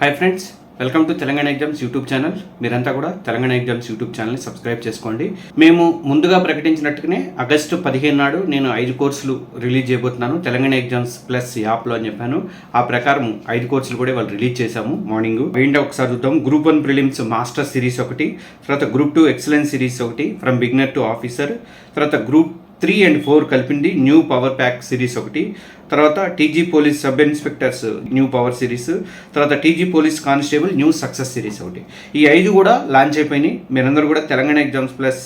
Hi friends welcome to Telangana exams YouTube channel మీరంతా కూడా Telangana exams YouTube ఛానల్ని subscribe చేసుకోండి. మేము ముందుగా ప్రకటించినట్టుగానే ఆగస్టు పదిహేను నాడు నేను ఐదు కోర్సులు రిలీజ్ చేయబోతున్నాను. తెలంగాణ ఎగ్జామ్స్ ప్లస్ యాప్లో అని చెప్పాను. ఆ ప్రకారం ఐదు కోర్సులు కూడా వాళ్ళు రిలీజ్ చేశాము. మార్నింగ్ ఏంటో ఒకసారి చూద్దాం. Group one prelims master series ఒకటి తర్వాత గ్రూప్ టూ ఎక్సలెన్స్ సిరీస్ ఒకటి ఫ్రమ్ బిగ్నర్ టు ఆఫీసర్ తర్వాత గ్రూప్ త్రీ అండ్ ఫోర్ కలిపింది న్యూ పవర్ ప్యాక్ సిరీస్ ఒకటి తర్వాత TG police sub inspectors new power series తర్వాత TG police constable new success series ఒకటి. ఈ ఐదు కూడా లాంచ్ అయిపోయినాయి. మీరందరూ కూడా తెలంగాణ ఎగ్జామ్స్ ప్లస్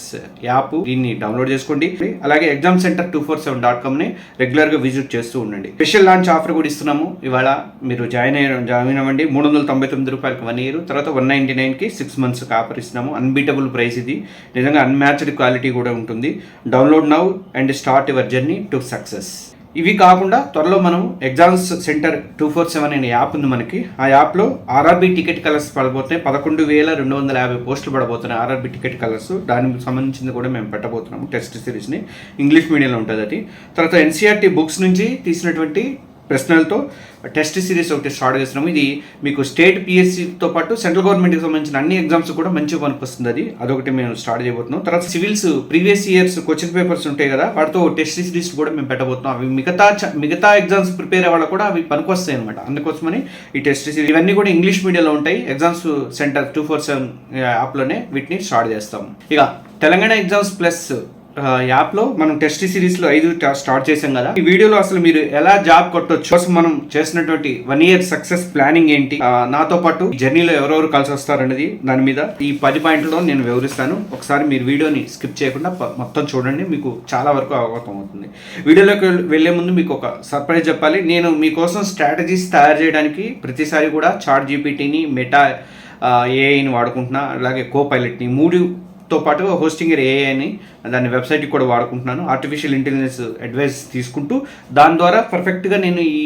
యాప్ దీన్ని డౌన్లోడ్ చేసుకోండి. అలాగే exam centre two four seven dot కామ్ని రెగ్యులర్గా విజిట్ చేస్తూ ఉండండి. స్పెషల్ లాంచ్ ఆఫర్ కూడా ఇస్తున్నాము. ఇవాళ మీరు జాయిన్ అయ్య జాయిన్ అవ్వండి. మూడు వందల తొంభై తొమ్మిది రూపాయలకి వన్ ఇయర్ తర్వాత వన్ నైంటీ నైన్కి సిక్స్ మంత్స్కి ఆఫర్ ఇస్తున్నాము. అన్బీటబుల్ ప్రైస్ ఇది. నిజంగా అన్మ్యాచ్డ్ క్వాలిటీ కూడా ఉంటుంది. Download now and start your journey to success ఇవి కాకుండా త్వరలో మనం exams centre two four seven అనే యాప్ ఉంది మనకి. ఆ యాప్లో ఆర్ఆర్బీ టికెట్ కలర్స్ పడబోతున్నాయి పదకొండు వేల రెండు వందల యాభై పోస్టులు పడబోతున్నాయి. RRB ticket colours. దానికి సంబంధించింది కూడా మేము పెట్టబోతున్నాము. టెస్ట్ సిరీస్ని. ఇంగ్లీష్ మీడియంలో ఉంటుంది అది. తర్వాత ఎన్సీఆర్టీ బుక్స్ నుంచి తీసినటువంటి ప్రశ్నలతో టెస్ట్ సిరీస్ ఒకటి స్టార్ట్ చేస్తున్నాము. ఇది మీకు స్టేట్ పిఎస్సితో పాటు సెంట్రల్ గవర్నమెంట్కి సంబంధించిన అన్ని ఎగ్జామ్స్ కూడా మంచిగా పనికొస్తుంది. అది అదొకటి మేము స్టార్ట్ చేయబోతున్నాం. తర్వాత civils previous years question papers ఉంటాయి కదా వాటితో టెస్ట్ సిరీస్ కూడా మేము పెట్టబోతున్నాం. అవి మిగతా మిగతా ఎగ్జామ్స్ ప్రిపేర్ అవ్వడం కూడా అవి పనికొస్తాయి అనమాట అందుకోసమని ఈ టెస్ట్ సిరీస్ ఇవన్నీ కూడా ఇంగ్లీష్ మీడియంలో ఉంటాయి. Exams centre two four seven యాప్లోనే వీటిని స్టార్ట్ చేస్తాం ఇక తెలంగాణ ఎగ్జామ్స్ ప్లస్ యాప్లో మనం టెస్ట్ సిరీస్లో ఐదు స్టార్ట్ చేసాం కదా. ఈ వీడియోలో అసలు మీరు ఎలా జాబ్ కొట్టొచ్చు? కోసం మనం చేసినటువంటి వన్ ఇయర్ సక్సెస్ ప్లానింగ్ ఏంటి? నాతో పాటు జర్నీలో ఎవరెవరు కలిసి వస్తారనేది దాని మీద ఈ పది పాయింట్లో నేను వివరిస్తాను. ఒకసారి మీరు వీడియోని స్కిప్ చేయకుండా మొత్తం చూడండి మీకు చాలా వరకు అవగతం అవుతుంది. వీడియోలోకి వెళ్ళే వెళ్ళే ముందు మీకు ఒక సర్ప్రైజ్ చెప్పాలి. నేను మీకోసం స్ట్రాటజీస్ తయారు చేయడానికి ప్రతిసారి కూడా చాట్ జీపీటీని మెటా ఏఐని వాడుకుంటున్నా అలాగే కో పైలట్ని మూడుతో పాటు హోస్టింగ్ ఏఐని దాని వెబ్సైట్కి కూడా వాడుకుంటున్నాను. ఆర్టిఫిషియల్ ఇంటెలిజెన్స్ అడ్వైస్ తీసుకుంటూ దాని ద్వారా పర్ఫెక్ట్గా నేను ఈ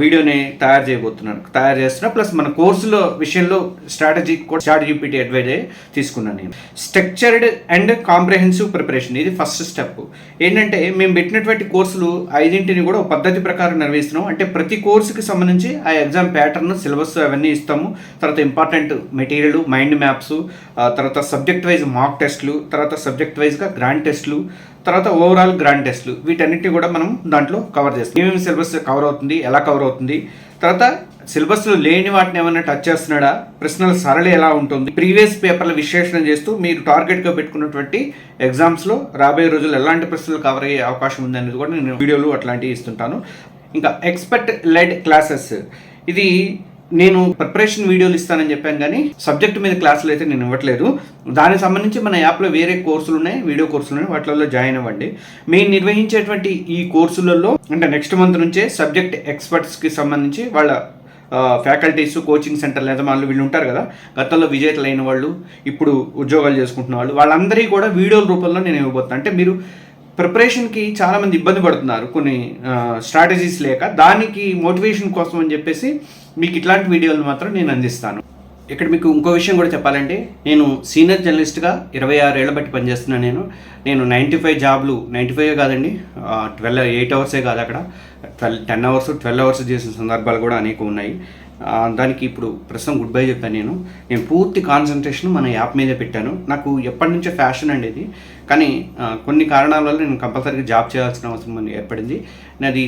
వీడియోని తయారు చేయబోతున్నాను. తయారు చేస్తున్నా. ప్లస్ మన కోర్సులో విషయంలో స్ట్రాటజీ కూడా చాట్ జీపీటీ అడ్వైజ్ తీసుకున్నాను నేను. స్ట్రక్చర్డ్ అండ్ కాంప్రహెన్సివ్ ప్రిపరేషన్ ఇది ఫస్ట్ స్టెప్ ఏంటంటే మేము పెట్టినటువంటి కోర్సులు ఐదింటిని కూడా ఒక పద్ధతి ప్రకారం నిర్వహిస్తున్నాం. అంటే ప్రతి కోర్సుకి సంబంధించి ఆ ఎగ్జామ్ ప్యాటర్న్ సిలబస్ అవన్నీ ఇస్తాము. తర్వాత ఇంపార్టెంట్ మెటీరియల్ మైండ్ మ్యాప్స్ తర్వాత సబ్జెక్ట్ వైజ్ మాక్ టెస్ట్లు తర్వాత సబ్జెక్ట్ వైజ్గా గ్రాండ్ టెస్ట్లు తర్వాత ఓవరాల్ గ్రాండ్ టెస్ట్లు వీటన్నిటిని కూడా మనం దాంట్లో కవర్ చేస్తాం. ఏమేమి సిలబస్ కవర్ అవుతుంది ఎలా కవర్ అవుతుంది తర్వాత సిలబస్లో లేని వాటిని ఏమైనా టచ్ చేస్తున్నాడా ప్రశ్నల సరళి ఎలా ఉంటుంది ప్రీవియస్ పేపర్ల విశ్లేషణ చేస్తూ మీరు టార్గెట్గా పెట్టుకున్నటువంటి ఎగ్జామ్స్లో రాబోయే రోజులు ఎలాంటి ప్రశ్నలు కవర్ అయ్యే అవకాశం ఉంది అనేది కూడా నేను వీడియోలు అట్లాంటివి ఇస్తుంటాను. ఇంకా ఎక్స్పర్ట్ లెడ్ క్లాసెస్. ఇది నేను ప్రిపరేషన్ వీడియోలు ఇస్తానని చెప్పాను కానీ సబ్జెక్ట్ మీద క్లాసులు అయితే నేను ఇవ్వట్లేదు. దానికి సంబంధించి మన యాప్లో వేరే కోర్సులు ఉన్నాయి వీడియో కోర్సులు ఉన్నాయి వాటిల్లో జాయిన్ అవ్వండి. మేము నిర్వహించేటువంటి ఈ కోర్సులలో అంటే నెక్స్ట్ మంత్ నుంచే సబ్జెక్ట్ ఎక్స్పర్ట్స్కి సంబంధించి వాళ్ళ ఫ్యాకల్టీస్ కోచింగ్ సెంటర్ యజమానులు వీళ్ళు ఉంటారు కదా గతంలో విజేతలైన వాళ్ళు ఇప్పుడు ఉద్యోగాలు చేసుకుంటున్న వాళ్ళు వాళ్ళందరికీ కూడా వీడియోల రూపంలో నేను ఇవ్వబోతున్నాను అంటే మీరు ప్రిపరేషన్కి చాలామంది ఇబ్బంది పడుతున్నారు కొన్ని స్ట్రాటజీస్ లేక. దానికి మోటివేషన్ కోసం అని చెప్పేసి మీకు ఇట్లాంటి వీడియోలు మాత్రం నేను అందిస్తాను. ఇక్కడ మీకు ఇంకో విషయం కూడా చెప్పాలంటే నేను సీనియర్ జర్నలిస్ట్గా ఇరవై ఆరు ఏళ్ళ బట్టి పనిచేస్తున్నాను నేను. నేను నైంటీ ఫైవ్ జాబ్లు నైంటీ ఫైవ్ కాదండి ట్వెల్వ్ ఎయిట్ అవర్సే కాదు అక్కడ. Twelve ten hours twelve hours చేసిన సందర్భాలు కూడా అనేక ఉన్నాయి. దానికి ఇప్పుడు ప్రస్తుతం గుడ్ బై చెప్పాను నేను. నేను పూర్తి కాన్సన్ట్రేషన్ మన యాప్ మీదే పెట్టాను. నాకు ఎప్పటి నుంచో ఫ్యాషన్ అండి ఇది. కానీ కొన్ని కారణాల వల్ల నేను కంపల్సరీగా జాబ్ చేయాల్సిన అవసరం అని ఏర్పడింది. నాది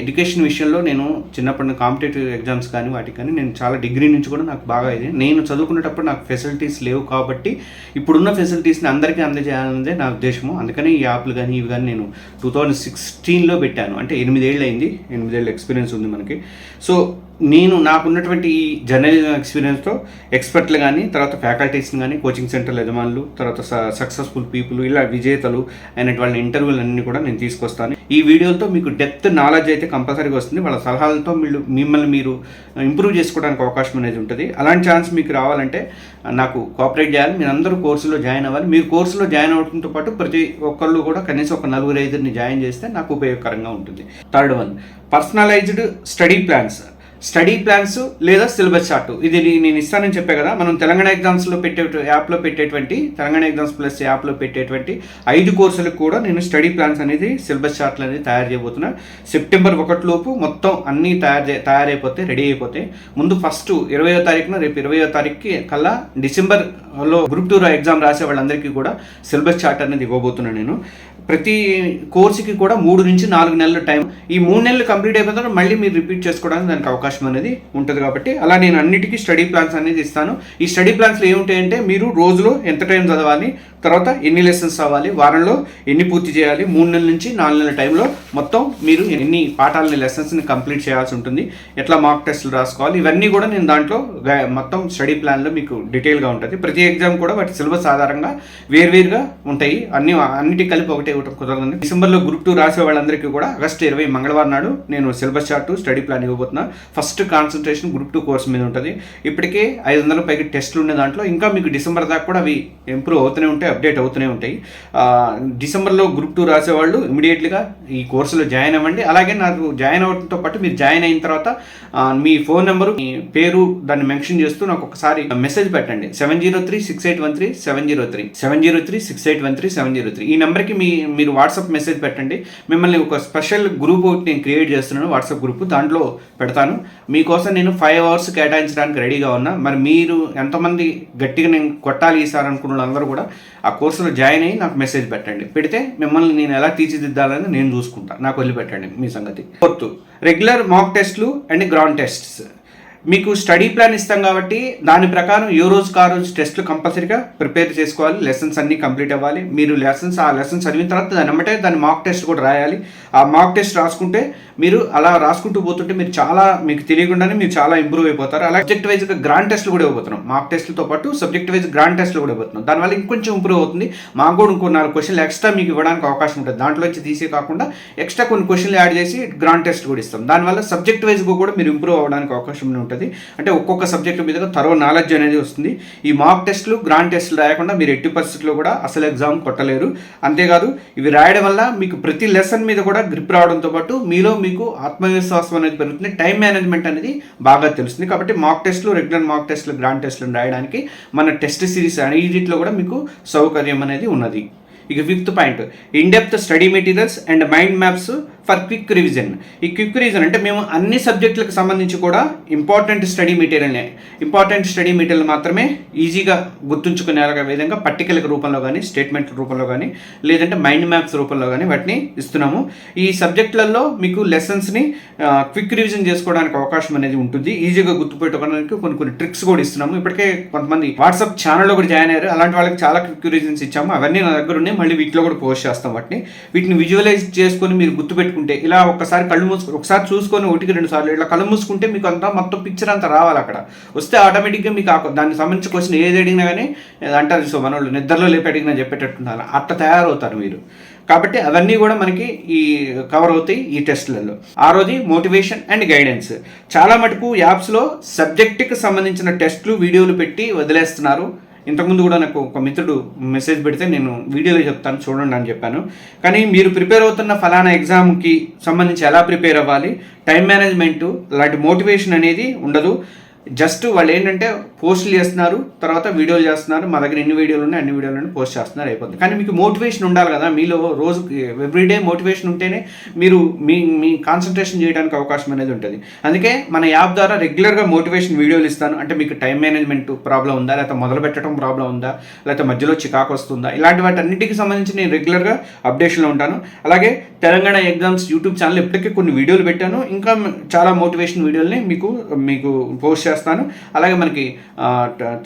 ఎడ్యుకేషన్ విషయంలో నేను చిన్నప్పటి కాంపిటేటివ్ ఎగ్జామ్స్ కానీ వాటికి కానీ నేను చాలా డిగ్రీ నుంచి కూడా నాకు బాగా ఇది. నేను చదువుకునేటప్పుడు నాకు ఫెసిలిటీస్ లేవు కాబట్టి ఇప్పుడున్న ఫెసిలిటీస్ని అందరికీ అందజేయాలన్నదే నా ఉద్దేశము. అందుకని ఈ యాప్లు కానీ ఇవి కానీ నేను టూ థౌజండ్ సిక్స్టీన్లో పెట్టాను. అంటే ఎనిమిదేళ్ళు అయింది ఎనిమిదేళ్ళ ఎక్స్పీరియన్స్ ఉంది మనకి. సో నేను నాకున్నటువంటి ఈ జర్నలిజం ఎక్స్పీరియన్స్తో ఎక్స్పర్ట్లు కానీ తర్వాత ఫ్యాకల్టీస్ని కానీ కోచింగ్ సెంటర్ల యజమానులు తర్వాత సక్సెస్ఫుల్ పీపుల్ ఇలా విజేతలు అండ్ వాళ్ళ ఇంటర్వ్యూలు అన్ని కూడా నేను తీసుకొస్తాను. ఈ వీడియోతో మీకు డెప్త్ నాలెడ్జ్ అయితే కంపల్సరీగా వస్తుంది. వాళ్ళ సలహాలతో మీరు మిమ్మల్ని మీరు ఇంప్రూవ్ చేసుకోవడానికి అవకాశం అనేది ఉంటుంది. అలాంటి ఛాన్స్ మీకు రావాలంటే నాకు కోఆపరేట్ చేయాలి. మీరు అందరూ కోర్సులో జాయిన్ అవ్వాలి. మీరు కోర్సులో జాయిన్ అవడంతో పాటు ప్రతి ఒక్కళ్ళు కూడా కనీసం ఒక నలుగురు ఐదుని జాయిన్ చేస్తే నాకు ఉపయోగకరంగా ఉంటుంది. Third one personalised study plans. Study plans లేదా సిలబస్ చార్ట్. ఇది నేను ఇస్తానని చెప్పే కదా మనం తెలంగాణ ఎగ్జామ్స్లో పెట్టే యాప్లో పెట్టేటువంటి తెలంగాణ ఎగ్జామ్స్ ప్లస్ యాప్లో పెట్టేటువంటి ఐదు కోర్సులకు కూడా నేను స్టడీ ప్లాన్స్ అనేది సిలబస్ చార్ట్లు అనేది తయారు చేయబోతున్నా. సెప్టెంబర్ ఒకటి లోపు మొత్తం అన్నీ తయారు చే- తయారైపోతే రెడీ అయిపోతే ముందు ఫస్ట్ ఇరవయో తారీఖున రేపు ఇరవయో తారీఖుకి కల్లా డిసెంబర్లో గ్రూప్ టూ ఎగ్జామ్ రాసే వాళ్ళందరికీ కూడా సిలబస్ చార్ట్ అనేది ఇవ్వబోతున్నాను నేను. ప్రతి కోర్సుకి కూడా మూడు నుంచి నాలుగు నెలల టైం. ఈ మూడు నెలలు కంప్లీట్ అయిపోయిన తర్వాత మళ్ళీ మీరు రిపీట్ చేసుకోవడానికి దానికి అవకాశం అనేది ఉంటుంది కాబట్టి అలా నేను అన్నిటికీ స్టడీ ప్లాన్స్ అనేది ఇస్తాను. ఈ స్టడీ ప్లాన్స్లో ఏముంటాయంటే మీరు రోజులో ఎంత టైం చదవాలి తర్వాత ఎన్ని లెసన్స్ అవ్వాలి వారంలో ఎన్ని పూర్తి చేయాలి మూడు నెలల నుంచి నాలుగు నెలల టైంలో మొత్తం మీరు ఎన్ని పాఠాలని లెసన్స్ని కంప్లీట్ చేయాల్సి ఉంటుంది ఎట్లా మాక్ టెస్ట్లు రాసుకోవాలి ఇవన్నీ కూడా నేను దాంట్లో మొత్తం స్టడీ ప్లాన్లో మీకు డీటెయిల్గా ఉంటుంది. ప్రతి ఎగ్జామ్ కూడా వాటి సిలబస్ ఆధారంగా వేర్వేరుగా ఉంటాయి. అన్ని అన్నిటి కలిపి ఒకటే ఇవ్వటం కుదరదండి. డిసెంబర్లో గ్రూప్ టూ రాసే వాళ్ళందరికీ కూడా ఆగస్టు ఇరవై మంగళవారం నాడు నేను syllabus chart study plan ఇవ్వబోతున్నా. First concentration group two course మీద ఉంటుంది. ఇప్పటికే ఐదు వందల పైకి టెస్టులు ఉన్న దాంట్లో ఇంకా మీకు డిసెంబర్ దాకా కూడా అవి ఇంప్రూవ్ అవుతూనే ఉంటాయి అప్డేట్ అవుతూనే ఉంటాయి. డిసెంబర్లో గ్రూప్ టూ రాసేవాళ్ళు ఇమీడియట్గా ఈ కోర్సులో జాయిన్ అవ్వండి. అలాగే నాకు జాయిన్ అవ్వడంతో పాటు మీరు జాయిన్ అయిన తర్వాత మీ ఫోన్ నెంబరు మీ పేరు దాన్ని మెన్షన్ చేస్తూ నాకు ఒకసారి మెసేజ్ పెట్టండి. Seven zero three six eight one three seven zero three. Seven zero three six eight one three seven zero three. ఈ నెంబర్కి మీ మీరు వాట్సాప్ మెసేజ్ పెట్టండి. మిమ్మల్ని ఒక స్పెషల్ గ్రూప్ ఒకటి నేను క్రియేట్ చేస్తున్నాను వాట్సాప్ గ్రూప్. దాంట్లో పెడతాను. మీకోసం నేను ఫైవ్ అవర్స్ కేటాయించడానికి రెడీగా ఉన్నా. మరి మీరు ఎంతమంది గట్టిగా నేను కొట్టాలి ఈసారి అనుకున్న వాళ్ళందరూ కూడా ఆ కోర్సులో జాయిన్ అయ్యి నాకు మెసేజ్ పెట్టండి. పెడితే మిమ్మల్ని నేను ఎలా తీర్చిదిద్దాలని నేను చూసుకుంటాను నాకు వదిలిపెట్టండి మీ సంగతి. ఫోర్త్ రెగ్యులర్ మాక్ టెస్ట్లు అండ్ గ్రౌండ్ టెస్ట్స్ మీకు స్టడీ ప్లాన్ ఇస్తాం కాబట్టి దాని ప్రకారం ఏ రోజుకి ఆ రోజు టెస్ట్లు కంపల్సరీగా ప్రిపేర్ చేసుకోవాలి లెసన్స్ అన్నీ కంప్లీట్ అవ్వాలి. మీరు లెసన్స్ ఆ లెసన్స్ చదివిన తర్వాత దాని అమ్మటే దాని మాక్ టెస్ట్ కూడా రాయాలి. ఆ మాక్ టెస్ట్ రాసుకుంటే మీరు అలా రాసుకుంటూ పోతుంటే మీరు చాలా మీకు తెలియకుండానే మీరు చాలా ఇంప్రూవ్ అయిపోతారు. అలా సబ్జెక్ట్ వైజ్గా గ్రాండ్ టెస్ట్లు కూడా ఇవ్వబోతున్నాం. మార్క్ టెస్ట్లతో పాటు సబ్జెక్ట్ వైజ్ గ్రాండ్ టెస్ట్లు కూడా ఇవ్వబోతున్నాం. దానివల్ల ఇంకొంచెం ఇంప్రూవ్ అవుతుంది. మాకు కూడా ఇంకో నాలుగు క్వశ్చన్లు ఎక్స్ట్రా మీకు ఇవ్వడానికి అవకాశం ఉంటుంది. దాంట్లో వచ్చి తీసే కాకుండా ఎక్స్ట్రా కొన్ని క్వశ్చన్లు యాడ్ చేసి గ్రాండ్ టెస్ట్ కూడా ఇస్తాం. దానివల్ల సబ్జెక్ట్ వైజ్గా కూడా మీరు ఇంప్రూవ్ అవ్వడానికి అవకాశం ఉంటుంది. అంటే ఒక్కొక్క సబ్జెక్ట్ మీద తర్వాత నాలెడ్జ్ అనేది వస్తుంది. ఈ మార్క్ టెస్ట్లు గ్రాండ్ టెస్ట్లు రాయకుండా మీరు ఎట్టి పరిస్థితుల్లో కూడా అసలు ఎగ్జామ్ కొట్టలేరు. అంతేకాదు ఇవి రాయడం వల్ల మీకు ప్రతి లెసన్ మీద కూడా గ్రిప్ రావడంతో పాటు మీలో మీకు ఆత్మవిశ్వాసం అనేది పెరుగుతుంది. టైం మేనేజ్మెంట్ అనేది బాగా తెలుస్తుంది. కాబట్టి మాక్ టెస్ట్లు రెగ్యులర్ మాక్ టెస్ట్లు గ్రాండ్ టెస్ట్లు రాయడానికి మన టెస్ట్ సిరీస్ అన్నిటిలో కూడా మీకు సౌకర్యం అనేది ఉన్నది. ఇక fifth point in depth study materials and mind maps for quick revision. ఈ క్విక్ రివిజన్ అంటే మేము అన్ని సబ్జెక్టులకు సంబంధించి కూడా ఇంపార్టెంట్ స్టడీ మెటీరియల్నే ఇంపార్టెంట్ స్టడీ మెటీరియల్ మాత్రమే ఈజీగా గుర్తుంచుకునే విధంగా పట్టికల రూపంలో కానీ స్టేట్మెంట్ రూపంలో కానీ లేదంటే మైండ్ మ్యాప్స్ రూపంలో కానీ వాటిని ఇస్తున్నాము. ఈ సబ్జెక్టులలో మీకు లెసన్స్ని క్విక్ రివిజన్ చేసుకోవడానికి అవకాశం అనేది ఉంటుంది. ఈజీగా గుర్తుపెట్టుకోవడానికి కొన్ని కొన్ని ట్రిక్స్ కూడా ఇస్తున్నాము. ఇప్పటికే కొంతమంది వాట్సాప్ ఛానల్లో కూడా జాయిన్ అయ్యారు. అలాంటి వాళ్ళకి చాలా క్విక్ రివిజన్స్ ఇచ్చాము. అవన్నీ నా దగ్గర ఉన్నాయి. మళ్ళీ వీటిలో కూడా పోస్ట్ చేస్తాం వాటిని. వీటిని విజువలైజ్ చేసుకొని మీరు పెట్టుకుంటే ఇలా ఒక్కసారి కళ్ళు మూసుకుని ఒకసారి చూసుకొని ఒకటికి రెండు సార్లు ఇట్లా కళ్ళు మూసుకుంటే మీకు అంతా మొత్తం పిక్చర్ అంతా రావాలి అక్కడ. వస్తే ఆటోమేటిక్గా మీకు దానికి సంబంధించి క్వశ్చన్ ఏది అడిగినా కానీ అంటారు సో మనోళ్ళు నిద్రలో లేపి అడిగినా చెప్పేటట్టున్నారు అట్లా తయారవుతారు మీరు. కాబట్టి అవన్నీ కూడా మనకి ఈ కవర్ అవుతాయి ఈ టెస్ట్లలో ఆరోది మోటివేషన్ అండ్ గైడెన్స్ చాలా మటుకు యాప్స్లో సబ్జెక్ట్కి సంబంధించిన టెస్ట్లు వీడియోలు పెట్టి వదిలేస్తున్నారు. ఇంతకుముందు కూడా నాకు ఒక మిత్రుడు మెసేజ్ పెడితే నేను వీడియోలో చెప్తాను చూడండి అని చెప్పాను. కానీ మీరు ప్రిపేర్ అవుతున్న ఫలానా ఎగ్జామ్కి సంబంధించి ఎలా ప్రిపేర్ అవ్వాలి టైం మేనేజ్మెంట్ లాంటి మోటివేషన్ అనేది ఉండదు. జస్ట్ వాళ్ళు ఏంటంటే పోస్టులు చేస్తున్నారు తర్వాత వీడియోలు చేస్తున్నారు మా దగ్గర ఎన్ని వీడియోలు ఉన్నాయి అన్ని వీడియోలను పోస్ట్ చేస్తున్నారు అయిపోతుంది. కానీ మీకు మోటివేషన్ ఉండాలి కదా మీలో రోజు ఎవ్రీడే మోటివేషన్ ఉంటేనే మీరు మీ మీ కాన్సన్ట్రేషన్ చేయడానికి అవకాశం అనేది ఉంటుంది. అందుకే మన యాప్ ద్వారా రెగ్యులర్గా మోటివేషన్ వీడియోలు ఇస్తాను. అంటే మీకు టైం మేనేజ్మెంట్ ప్రాబ్లం ఉందా లేకపోతే మొదలు పెట్టడం ప్రాబ్లం ఉందా లేకపోతే మధ్యలో చికాకు వస్తుందా ఇలాంటి వాటి అన్నిటికీ సంబంధించి నేను రెగ్యులర్గా అప్డేషన్లో ఉంటాను. అలాగే తెలంగాణ ఎగ్జామ్స్ యూట్యూబ్ ఛానల్ ఇప్పటికే కొన్ని వీడియోలు పెట్టాను. ఇంకా చాలా మోటివేషన్ వీడియోల్ని మీకు మీకు పోస్ట్ చేస్తాను. అలాగే మనకి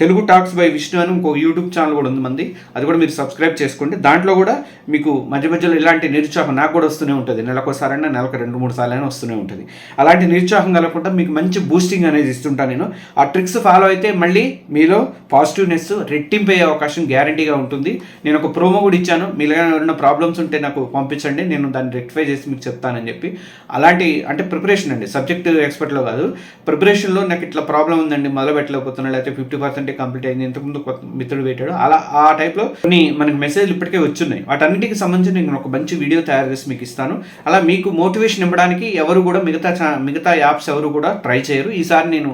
తెలుగు టాక్స్ బై విష్ణు అని ఇంకో యూట్యూబ్ ఛానల్ కూడా ఉంది మంది. అది కూడా మీరు సబ్స్క్రైబ్ చేసుకోండి దాంట్లో కూడా మీకు మధ్య మధ్యలో ఇలాంటి నిరుత్సాహం నాకు కూడా వస్తూనే ఉంటుంది. నెలకోసారైనా నెలకు రెండు మూడు సార్లు అయినా వస్తూనే ఉంటుంది. అలాంటి నిరుత్సాహం కలగకుండా మీకు మంచి బూస్టింగ్ అనేది ఇస్తుంటాను నేను. ఆ ట్రిక్స్ ఫాలో అయితే మళ్ళీ మీలో పాజిటివ్నెస్ రెట్టింపు అయ్యే అవకాశం గ్యారంటీగా ఉంటుంది. నేను ఒక ప్రోమో కూడా ఇచ్చాను. మీలో ఏమైనా ప్రాబ్లమ్స్ ఉంటే నాకు పంపించండి. నేను దాన్ని రెక్టిఫై చేసి మీకు చెప్తానని చెప్పి. అలాంటి అంటే ప్రిపరేషన్ అండి. సబ్జెక్ట్ ఎక్స్పర్ట్లో కాదు. ప్రిపరేషన్లో నాకు ఇట్లా ప్రాబ్లం ఉందండి. మొదలు పెట్టలేకపోతున్నా లేకపోతే ఫిఫ్టీ పర్సెంట్ కంప్లీట్ అయింది ఇంతకుముందు కొత్త మిత్రుడు పెట్టాడు. అలా ఆ టైప్లో కొన్ని మనకి మెసేజ్లు ఇప్పటికే వచ్చున్నాయి. వాటన్నిటికి సంబంధించి నేను ఒక మంచి వీడియో తయారు చేసి మీకు ఇస్తాను. అలా మీకు మోటివేషన్ ఇవ్వడానికి ఎవరు కూడా మిగతా మిగతా యాప్స్ ఎవరు కూడా ట్రై చేయరు. ఈసారి నేను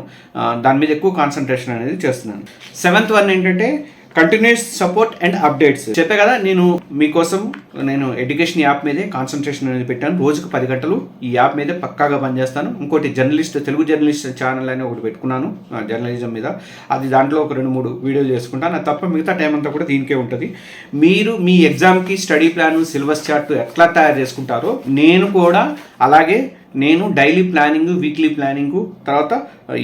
దాని మీద ఎక్కువ కాన్సన్ట్రేషన్ అనేది చేస్తున్నాను. సెవెంత్ వన్ ఏంటంటే కంటిన్యూస్ సపోర్ట్ అండ్ అప్డేట్స్ చెప్పే కదా నేను మీకోసం నేను ఎడ్యుకేషన్ యాప్ మీదే కాన్సన్ట్రేషన్ అనేది పెట్టాను. రోజుకు పది గంటలు ఈ యాప్ మీదే పక్కాగా పనిచేస్తాను. ఇంకోటి జర్నలిస్ట్ తెలుగు జర్నలిస్ట్ ఛానల్ అని ఒకటి పెట్టుకున్నాను జర్నలిజం మీద. అది దాంట్లో ఒక రెండు మూడు వీడియోలు చేసుకుంటాను తప్ప మిగతా టైం అంతా కూడా దీనికే ఉంటుంది. మీరు మీ ఎగ్జామ్కి స్టడీ ప్లాన్ సిలబస్ చార్ట్ ఎట్లా తయారు చేసుకుంటారో నేను కూడా అలాగే నేను డైలీ ప్లానింగ్ వీక్లీ ప్లానింగ్ తర్వాత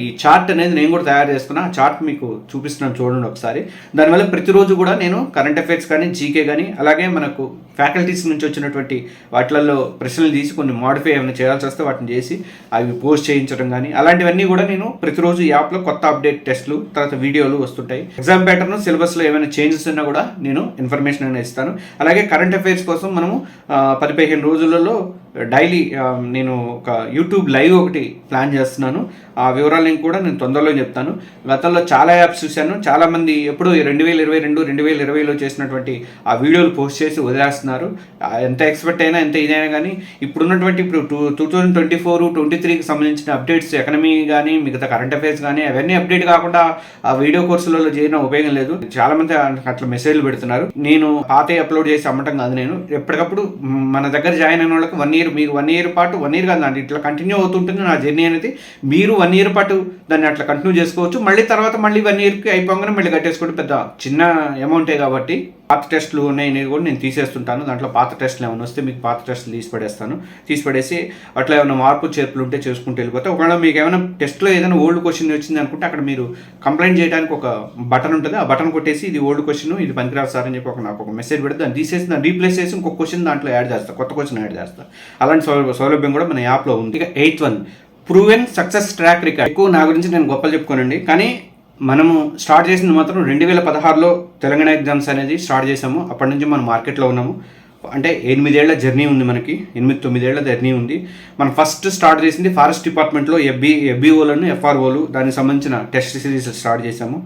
ఈ చార్ట్ అనేది నేను కూడా తయారు చేసుకున్నా. ఆ చార్ట్ మీకు చూపిస్తున్నాను చూడండి ఒకసారి. దానివల్ల ప్రతిరోజు కూడా నేను కరెంట్ అఫైర్స్ కానీ జీకే కానీ అలాగే మనకు ఫ్యాకల్టీస్ నుంచి వచ్చినటువంటి వాటిలలో ప్రశ్నలు తీసి కొన్ని మాడిఫై ఏమైనా చేయాల్సి వస్తే వాటిని చేసి అవి పోస్ట్ చేయించడం కానీ అలాంటివన్నీ కూడా నేను ప్రతిరోజు ఈ యాప్లో కొత్త అప్డేట్ టెస్ట్లు తర్వాత వీడియోలు వస్తుంటాయి. ఎగ్జామ్ ప్యాటర్న్ సిలబస్లో ఏమైనా చేంజెస్ ఉన్నా కూడా నేను ఇన్ఫర్మేషన్ అనేది ఇస్తాను. అలాగే కరెంట్ అఫైర్స్ కోసం మనము పది పదిహేను రోజులలో డైలీ నేను ఒక యూట్యూబ్ లైవ్ ఒకటి ప్లాన్ చేస్తున్నాను. ఆ వివరాలను కూడా నేను తొందరలో చెప్తాను. గతంలో చాలా యాప్స్ చూశాను. చాలామంది ఎప్పుడు రెండు వేల ఇరవై రెండు రెండు వేల ఇరవైలో చేసినటువంటి ఆ వీడియోలు పోస్ట్ చేసి వదిలేస్తున్నారు. ఎంత ఎక్స్పెక్ట్ అయినా ఎంత ఇదైనా కానీ ఇప్పుడున్నటువంటి ఇప్పుడు two two thousand twenty four twenty త్రీకి సంబంధించిన అప్డేట్స్ ఎకనమీ కానీ మిగతా కరెంట్ అఫైర్స్ కానీ అవన్నీ అప్డేట్ కాకుండా ఆ వీడియో కోర్సులలో చేయడం ఉపయోగం లేదు. చాలామంది అట్లా మెసేజ్లు పెడుతున్నారు. నేను పాత అప్లోడ్ చేసి అమ్మటం కాదు నేను. ఎప్పటికప్పుడు మన దగ్గర జాయిన్ అయిన వాళ్ళకి వన్ ఇయర్ మీరు వన్ ఇయర్ పాటు వన్ ఇయర్ కాదు ఇట్లా కంటిన్యూ అవుతుంటుంది నా జర్నీ అనేది. మీరు వన్ వన్ ఇయర్ పాటు దాన్ని అట్లా కంటిన్యూ చేసుకోవచ్చు. మళ్ళీ తర్వాత మళ్ళీ వన్ ఇయర్కి అయిపోగానే మళ్ళీ కట్టేసుకోవడం పెద్ద చిన్న అమౌంటే కాబట్టి పాత టెస్ట్లు ఉన్నాయి కూడా నేను తీసేస్తుంటాను. దాంట్లో పాత టెస్ట్లు ఏమైనా వస్తే మీకు పాత టెస్ట్లు తీసి పడేస్తాను. తీసి పడేసి అట్లా ఏమైనా మార్పు చేర్పులు ఉంటే చేసుకుంటూ వెళ్ళిపోతే ఒకవేళ మీకు ఏమైనా టెస్ట్లో ఏదైనా ఓల్డ్ క్వశ్చన్ వచ్చింది అనుకుంటే అక్కడ మీరు కంప్లైంట్ చేయడానికి ఒక బటన్ ఉంటుంది. ఆ బటన్ కొట్టేసి ఇది ఓల్డ్ క్వశ్చన్ ఇది పనికిరాదు సార్ అని చెప్పి ఒక నాకు ఒక మెసేజ్ పెడితే దాన్ని తీసేసి దాన్ని రీప్లేస్ చేసి ఇంకొక క్వశ్చన్ దాంట్లో యాడ్ చేస్తా. కొత్త క్వశ్చన్ యాడ్ చేస్తా. అలాంటి సౌలభ్యం కూడా మన యాప్లో ఉంది. ఇక eighth one proven success track record. ఎక్కువ నా గురించి నేను గొప్పలు చెప్పుకోనండి. కానీ మనము స్టార్ట్ చేసింది మాత్రం రెండు వేల పదహారులో తెలంగాణ ఎగ్జామ్స్ అనేది స్టార్ట్ చేసాము అప్పటి నుంచి మనం మార్కెట్లో ఉన్నాము. అంటే ఎనిమిదేళ్ళ జర్నీ ఉంది మనకి. ఎనిమిది తొమ్మిదేళ్ళ జర్నీ ఉంది. మనం ఫస్ట్ స్టార్ట్ చేసింది ఫారెస్ట్ డిపార్ట్మెంట్లో ఎఫ్బి ఎఫ్బిఓలను ఎఫ్ఆర్ఓలు దానికి సంబంధించిన టెస్ట్ సిరీస్ స్టార్ట్ చేసాము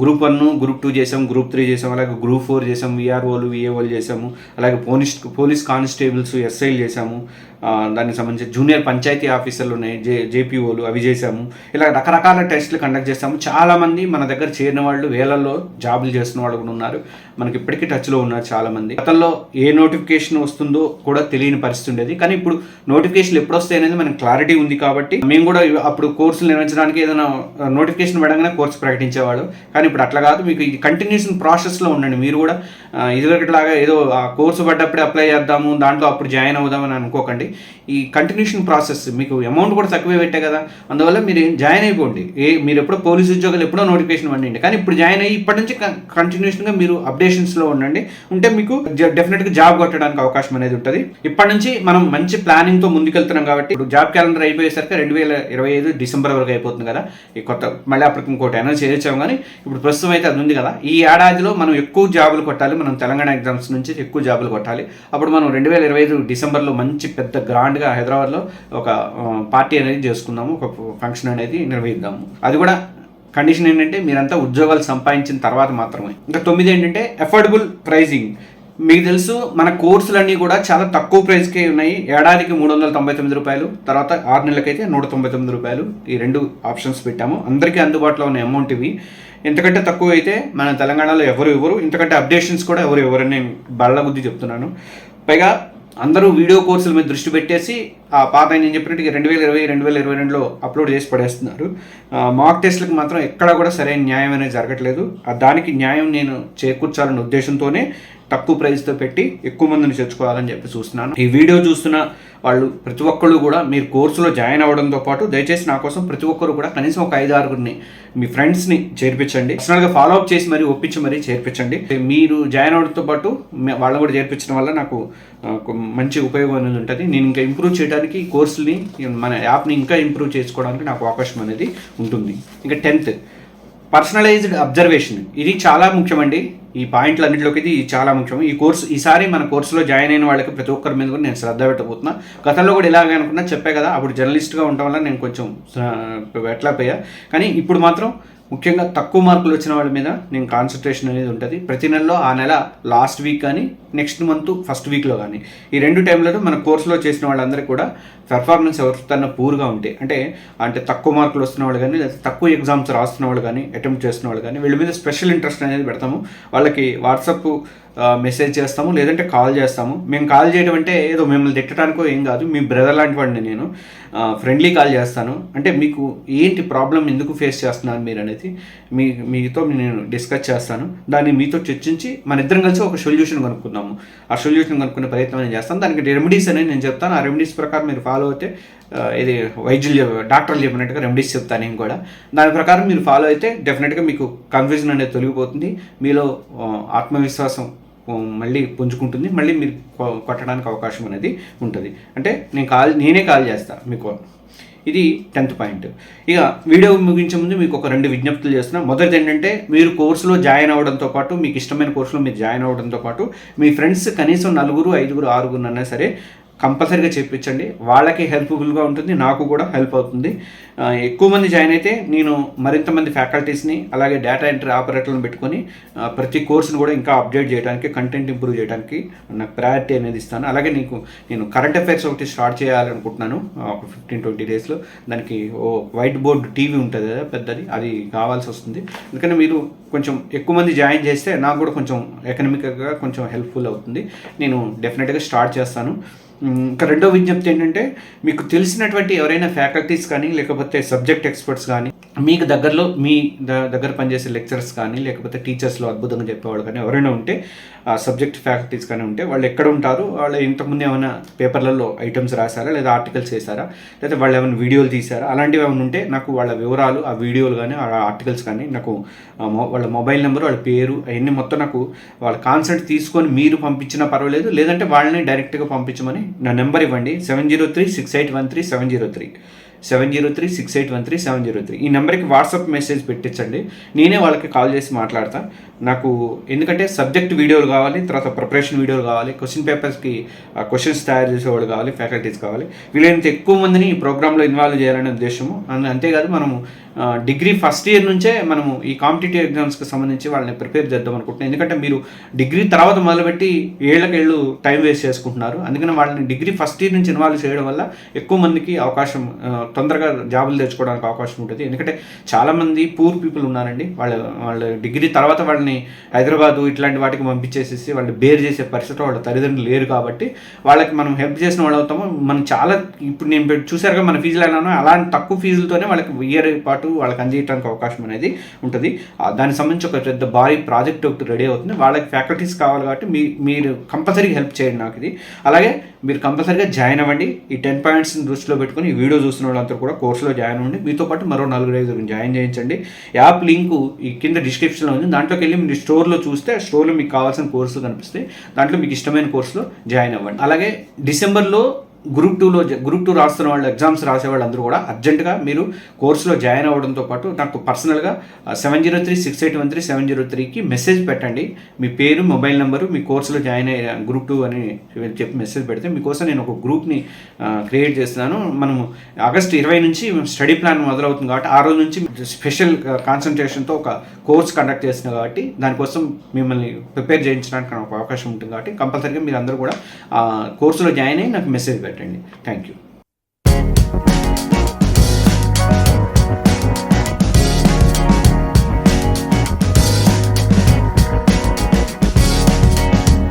గ్రూప్ వన్ గ్రూప్ టూ చేసాం గ్రూప్ త్రీ చేసాం అలాగే గ్రూప్ ఫోర్ చేసాం విఆర్ఓలు విఏఓలు చేసాము అలాగే పోలీస్ పోలీస్ కానిస్టేబుల్స్ ఎస్ఐలు చేసాము దానికి సంబంధించి జూనియర్ పంచాయతీ ఆఫీసర్లు ఉన్నాయి జే జేపీఓలు అవి చేసాము ఇలా రకరకాల టెస్టులు కండక్ట్ చేస్తాము. చాలామంది మన దగ్గర చేరిన వాళ్ళు వేలల్లో జాబులు చేస్తున్న వాళ్ళు కూడా ఉన్నారు. మనకి ఇప్పటికీ టచ్లో ఉన్నారు చాలామంది. గతంలో ఏ నోటిఫికేషన్ వస్తుందో కూడా తెలియని పరిస్థితి ఉండేది. కానీ ఇప్పుడు నోటిఫికేషన్ ఎప్పుడు వస్తాయి అనేది మనకి క్లారిటీ ఉంది కాబట్టి మేము కూడా అప్పుడు కోర్సులు నిర్వహించడానికి ఏదైనా నోటిఫికేషన్ పడగానే కోర్సు ప్రకటించేవాడు కానీ ఇప్పుడు అట్లా కాదు. మీకు ఇది కంటిన్యూషన్ ప్రాసెస్లో ఉండండి. మీరు కూడా ఆ, ఇదివరకట్లాగా ఏదో ఆ కోర్సు పడ్డప్పుడే అప్లై చేద్దాము దాంట్లో అప్పుడు జాయిన్ అవుదామని అనుకోకండి. ఈ కంటిన్యూషన్ ప్రాసెస్ మీకు అమౌంట్ కూడా తక్కువే పెట్టే కదా. అందువల్ల మీరు జాయిన్ అయిపోండి. ఏ మీరు ఎప్పుడో పోలీస్ ఉద్యోగాలు ఎప్పుడో నోటిఫికేషన్ పండండి కానీ ఇప్పుడు జాయిన్ అయ్యి ఇప్పటి నుంచి కంటిన్యూషన్గా మీరు అప్డేషన్స్లో ఉండండి. ఉంటే మీకు డెఫినెట్గా జాబ్ కొట్టడానికి అవకాశం అనేది ఉంటుంది. ఇప్పటి నుంచి మనం మంచి ప్లానింగ్తో ముందుకెళ్తున్నాం కాబట్టి ఇప్పుడు జాబ్ క్యాలెండర్ అయిపోయేసరికి రెండు వేల ఇరవై ఐదు డిసెంబర్ వరకు అయిపోతుంది కదా. ఈ కొత్త మళ్ళీ అప్పటికి ఇంకోటి అనౌన్స్ చేయొచ్చాం కానీ ఇప్పుడు ప్రస్తుతం అయితే అది ఉంది కదా. ఈ ఏడాదిలో మనం ఎక్కువ జాబులు కొట్టాలి. మనం తెలంగాణ ఎగ్జామ్స్ నుంచి ఎక్కువ జాబులు కొట్టాలి. అప్పుడు మనం రెండు వేల ఇరవై ఐదు డిసెంబర్లో మంచి పెద్ద గ్రాండ్గా హైదరాబాద్లో ఒక పార్టీ అనేది చేసుకుందాము ఒక ఫంక్షన్ అనేది నిర్వహిద్దాము. అది కూడా కండిషన్ ఏంటంటే మీరంతా ఉద్యోగాలు సంపాదించిన తర్వాత మాత్రమే. ఇంకా తొమ్మిది ఏంటంటే అఫోర్డబుల్ ప్రైజింగ్. మీకు తెలుసు మన కోర్సులన్నీ కూడా చాలా తక్కువ ప్రైస్కే ఉన్నాయి. ఏడాదికి మూడు వందల తొంభై తొమ్మిది రూపాయలు తర్వాత ఆరు నెలలకైతే నూట తొంభై తొమ్మిది రూపాయలు ఈ రెండు ఆప్షన్స్ పెట్టాము. అందరికీ అందుబాటులో ఉన్న అమౌంట్ ఇవి. ఎంతకంటే తక్కువ అయితే మన తెలంగాణలో ఎవరు ఇవ్వరు. ఇంతకంటే అప్డేషన్స్ కూడా ఎవరు ఎవరని నేను బళ్ళ బుద్ధి చెప్తున్నాను. పైగా అందరూ వీడియో కోర్సుల మీద దృష్టి పెట్టేసి ఆ పాత నేను చెప్పినట్టుగా రెండు వేల ఇరవై రెండు వేల ఇరవై రెండులో అప్లోడ్ చేసి పడేస్తున్నారు. మాక్ టెస్ట్లకు మాత్రం ఎక్కడా కూడా సరైన న్యాయం అనేది జరగట్లేదు. ఆ దానికి న్యాయం నేను చేకూర్చాలనే ఉద్దేశంతోనే తక్కువ ప్రైస్తో పెట్టి ఎక్కువ మందిని చేర్చుకోవాలని చెప్పి చూస్తున్నాను. ఈ వీడియో చూస్తున్న వాళ్ళు ప్రతి ఒక్కళ్ళు కూడా మీరు కోర్సులో జాయిన్ అవ్వడంతో పాటు దయచేసి నా కోసం ప్రతి ఒక్కరు కూడా కనీసం ఒక ఐదు ఆరుగురిని మీ ఫ్రెండ్స్ని చేర్పించండి. పర్సనల్గా ఫాలో అప్ చేసి మరీ ఒప్పించి మరీ చేర్పించండి. మీరు జాయిన్ అవ్వడంతో పాటు వాళ్ళని కూడా చేర్పించడం వల్ల నాకు మంచి ఉపయోగం అనేది ఉంటుంది. నేను ఇంకా ఇంప్రూవ్ చేయడానికి ఈ కోర్సుని మన యాప్ని ఇంకా ఇంప్రూవ్ చేసుకోవడానికి నాకు అవకాశం అనేది ఉంటుంది. ఇంకా టెన్త్ పర్సనలైజ్డ్ అబ్జర్వేషన్. ఇది చాలా ముఖ్యమండి. ఈ పాయింట్లు అన్నింటిలోకి ఇది చాలా ముఖ్యం ఈ కోర్సు ఈసారి మన కోర్సులో జాయిన్ అయిన వాళ్ళకి ప్రతి ఒక్కరి మీద కూడా నేను శ్రద్ధ పెట్టబోతున్నా. గతంలో కూడా ఇలాగే అనుకున్నా చెప్పే కదా అప్పుడు జర్నలిస్ట్గా ఉండటం వల్ల నేను కొంచెం ఎట్లా కానీ ఇప్పుడు మాత్రం ముఖ్యంగా తక్కువ మార్కులు వచ్చిన వాళ్ళ మీద నేను కాన్సన్ట్రేషన్ అనేది ఉంటుంది. ప్రతి నెలలో ఆ నెల లాస్ట్ వీక్ కానీ నెక్స్ట్ మంత్ ఫస్ట్ వీక్లో కానీ ఈ రెండు టైంలలో మన కోర్సులో చేసిన వాళ్ళందరికీ కూడా పెర్ఫార్మెన్స్ ఎవరికన్నా పూర్గా ఉంటే అంటే అంటే తక్కువ మార్కులు వస్తున్న వాళ్ళు కానీ లేదా తక్కువ ఎగ్జామ్స్ రాస్తున్న వాళ్ళు కానీ అటెంప్ట్ చేస్తున్న వాళ్ళు కానీ వీళ్ళ మీద స్పెషల్ ఇంట్రెస్ట్ అనేది పెడతాము. వాళ్ళకి వాట్సాప్ మెసేజ్ చేస్తాము లేదంటే కాల్ చేస్తాము. మేము కాల్ చేయడం అంటే ఏదో మిమ్మల్ని తిట్టడానికో ఏం కాదు. మీ బ్రదర్ లాంటి వాడిని నేను ఫ్రెండ్లీ కాల్ చేస్తాను. అంటే మీకు ఏంటి ప్రాబ్లం ఎందుకు ఫేస్ చేస్తున్నారు మీరు అనేది మీ మీతో నేను డిస్కస్ చేస్తాను. దాన్ని మీతో చర్చించి మన ఇద్దరం కలిసి ఒక సొల్యూషన్ కనుక్కుందాము. ఆ సొల్యూషన్ కనుక్కునే ప్రయత్నం నేను చేస్తాను. దానికి రెమెడీస్ అనేది నేను చెప్తాను. ఆ రెమెడీస్ ప్రకారం మీరు ఫాలో అయితే ఇది వైద్యులు డాక్టర్లు చెప్పినట్టుగా రెమెడీస్ చెప్తాను నేను కూడా. దాని ప్రకారం మీరు ఫాలో అయితే డెఫినెట్గా మీకు కన్ఫ్యూజన్ అనేది తొలగిపోతుంది. మీలో ఆత్మవిశ్వాసం మళ్ళీ పుంజుకుంటుంది మళ్ళీ మీరు కొట్టడానికి అవకాశం అనేది ఉంటుంది. అంటే నేను కాల్ నేనే కాల్ చేస్తాను మీకు. ఇది టెన్త్ పాయింట్. ఇక వీడియో ముగించే ముందు మీకు ఒక రెండు విజ్ఞప్తులు చేస్తున్నా. మొదటిది ఏంటంటే మీరు కోర్సులో జాయిన్ అవ్వడంతో పాటు మీకు ఇష్టమైన కోర్సులో మీరు జాయిన్ అవ్వడంతో పాటు మీ ఫ్రెండ్స్ కనీసం నలుగురు ఐదుగురు ఆరుగురు అన్నా సరే కంపల్సరీగా చేయించండి వాళ్ళకి హెల్ప్ఫుల్గా ఉంటుంది నాకు కూడా హెల్ప్ అవుతుంది. ఎక్కువ మంది జాయిన్ అయితే నేను మరింత మంది ఫ్యాకల్టీస్ని అలాగే డేటా ఎంట్రీ ఆపరేటర్లను పెట్టుకొని ప్రతి కోర్సును కూడా ఇంకా అప్డేట్ చేయడానికి కంటెంట్ ఇంప్రూవ్ చేయడానికి నాకు ప్రయారిటీ అనేది ఇస్తాను. అలాగే నీకు నేను కరెంట్ అఫైర్స్ ఒకటి స్టార్ట్ చేయాలనుకుంటున్నాను ఒక ఫిఫ్టీన్ ట్వంటీ డేస్లో. దానికి ఓ వైట్ బోర్డ్ టీవీ ఉంటుంది కదా పెద్దది అది కావాల్సి వస్తుంది. ఎందుకంటే మీరు కొంచెం ఎక్కువ మంది జాయిన్ చేస్తే నాకు కూడా కొంచెం ఎకనామిక్గా కొంచెం హెల్ప్ఫుల్ అవుతుంది. నేను డెఫినెట్గా స్టార్ట్ చేస్తాను. ఇంకా రెండో విజ్ఞప్తి ఏంటంటే మీకు తెలిసినటువంటి ఎవరైనా ఫ్యాకల్టీస్ కానీ లేకపోతే సబ్జెక్ట్ ఎక్స్పర్ట్స్ కానీ మీకు దగ్గరలో మీ ద- దగ్గర పనిచేసే లెక్చరర్స్ కానీ లేకపోతే టీచర్స్లో అద్భుతంగా చెప్పేవాళ్ళు కానీ ఎవరైనా ఉంటే ఆ సబ్జెక్ట్ ఫ్యాకల్టీస్ కానీ ఉంటే వాళ్ళు ఎక్కడ ఉంటారు? వాళ్ళు ఇంతకుముందు ఏమైనా పేపర్లలో ఐటమ్స్ రాశారా? లేదా ఆర్టికల్స్ చేశారా? లేదా వాళ్ళు ఏమైనా వీడియోలు తీశారా? అలాంటివి ఏమైనా ఉంటే నాకు వాళ్ళ వివరాలు ఆ వీడియోలు కానీ ఆ ఆర్టికల్స్ కానీ నాకు మొ- వాళ్ళ మొబైల్ నెంబర్ వాళ్ళ పేరు అవన్నీ మొత్తం నాకు వాళ్ళ కాన్సెంట్ తీసుకొని మీరు పంపించినా పర్వాలేదు. లేదంటే వాళ్ళని డైరెక్ట్గా పంపించమని నా నెంబర్ ఇవ్వండి. Seven zero three six eight one three seven zero three seven zero three six eight one three seven zero three. ఈ నెంబర్కి వాట్సాప్ మెసేజ్ పెట్టించండి. నేనే వాళ్ళకి కాల్ చేసి మాట్లాడతా. నాకు ఎందుకంటే సబ్జెక్ట్ వీడియోలు కావాలి తర్వాత ప్రిపరేషన్ వీడియోలు కావాలి క్వశ్చన్ పేపర్స్కి క్వశ్చన్స్ తయారు చేసేవాళ్ళు కావాలి ఫ్యాకల్టీస్ కావాలి. వీళ్ళైనంత ఎక్కువ మందిని ఈ ప్రోగ్రాంలో ఇన్వాల్వ్ చేయాలనే ఉద్దేశము. అండ్ అంతేకాదు మనము డిగ్రీ ఫస్ట్ ఇయర్ నుంచే మనము ఈ కాంపిటేటివ్ ఎగ్జామ్స్కి సంబంధించి వాళ్ళని ప్రిపేర్ చేద్దాం అనుకుంటున్నాం. ఎందుకంటే మీరు డిగ్రీ తర్వాత మొదలుపెట్టి ఏళ్ళకేళ్ళు టైం వేస్ట్ చేసుకుంటున్నారు. అందుకని వాళ్ళని డిగ్రీ ఫస్ట్ ఇయర్ నుంచి ఇన్వాల్వ్ చేయడం వల్ల ఎక్కువ మందికి అవకాశం తొందరగా జాబులు తెచ్చుకోవడానికి అవకాశం ఉంటుంది. ఎందుకంటే చాలామంది పూర్ పీపుల్ ఉన్నారండి. వాళ్ళ వాళ్ళ డిగ్రీ తర్వాత వాళ్ళని హైదరాబాదు ఇట్లాంటి వాటికి పంపించేసేసి వాళ్ళు బేర్ చేసే పరిస్థితి వాళ్ళ తల్లిదండ్రులు లేరు కాబట్టి వాళ్ళకి మనం హెల్ప్ చేసిన వాళ్ళు అవుతాము మనం చాలా ఇప్పుడు నేను చూసారుగా మన ఫీజులు అయినా అలాంటి తక్కువ ఫీజులతోనే వాళ్ళకి ఇయర్ పాటు వాళ్ళకి అందించడానికి అవకాశం అనేది ఉంటుంది. దానికి సంబంధించి ఒక పెద్ద భారీ ప్రాజెక్ట్ ఒకటి రెడీ అవుతుంది. వాళ్ళకి ఫ్యాకల్టీస్ కావాలి కాబట్టి మీ మీరు కంపల్సరీ హెల్ప్ చేయండి నాకు ఇది. అలాగే మీరు కంపల్సరీగా జాయిన్ అవ్వండి. ఈ టెన్ పాయింట్స్ని దృష్టిలో పెట్టుకుని ఈ వీడియో చూస్తున్న వాళ్ళంతా కూడా కోర్సులో జాయిన్ అవ్వండి. మీతో పాటు మరో నలుగురు ఐదుగురు జాయిన్ చేయించండి. యాప్ లింక్ ఈ కింద డిస్క్రిప్షన్లో ఉంది. దాంట్లోకి వెళ్ళి మీరు స్టోర్లో చూస్తే స్టోర్లో మీకు కావాల్సిన కోర్సులు కనిపిస్తాయి. దాంట్లో మీకు ఇష్టమైన కోర్సులో జాయిన్ అవ్వండి. అలాగే డిసెంబర్లో గ్రూప్ టూలో గ్రూప్ టూ రాస్తున్న వాళ్ళు ఎగ్జామ్స్ రాసేవాళ్ళు అందరూ కూడా అర్జెంటుగా మీరు కోర్సులో జాయిన్ అవ్వడంతో పాటు నాకు పర్సనల్గా seven zero three six eight one three seven zero త్రీకి మెసేజ్ పెట్టండి. మీ పేరు మొబైల్ నెంబరు మీ కోర్సులో జాయిన్ అయ్యే గ్రూప్ టూ అని చెప్పి మెసేజ్ పెడితే మీకోసం నేను ఒక గ్రూప్ని క్రియేట్ చేస్తున్నాను. మనము ఆగస్ట్ ఇరవై నుంచి స్టడీ ప్లాన్ మొదలవుతుంది కాబట్టి ఆ రోజు నుంచి స్పెషల్ కాన్సన్ట్రేషన్తో ఒక కోర్స్ కండక్ట్ చేస్తున్నాం కాబట్టి దానికోసం మిమ్మల్ని ప్రిపేర్ చేయించడానికి నాకు అవకాశం ఉంటుంది కాబట్టి కంపల్సరీగా మీరు అందరూ కూడా కోర్సులో జాయిన్ అయ్యి నాకు మెసేజ్ పెట్టండి. Thank you.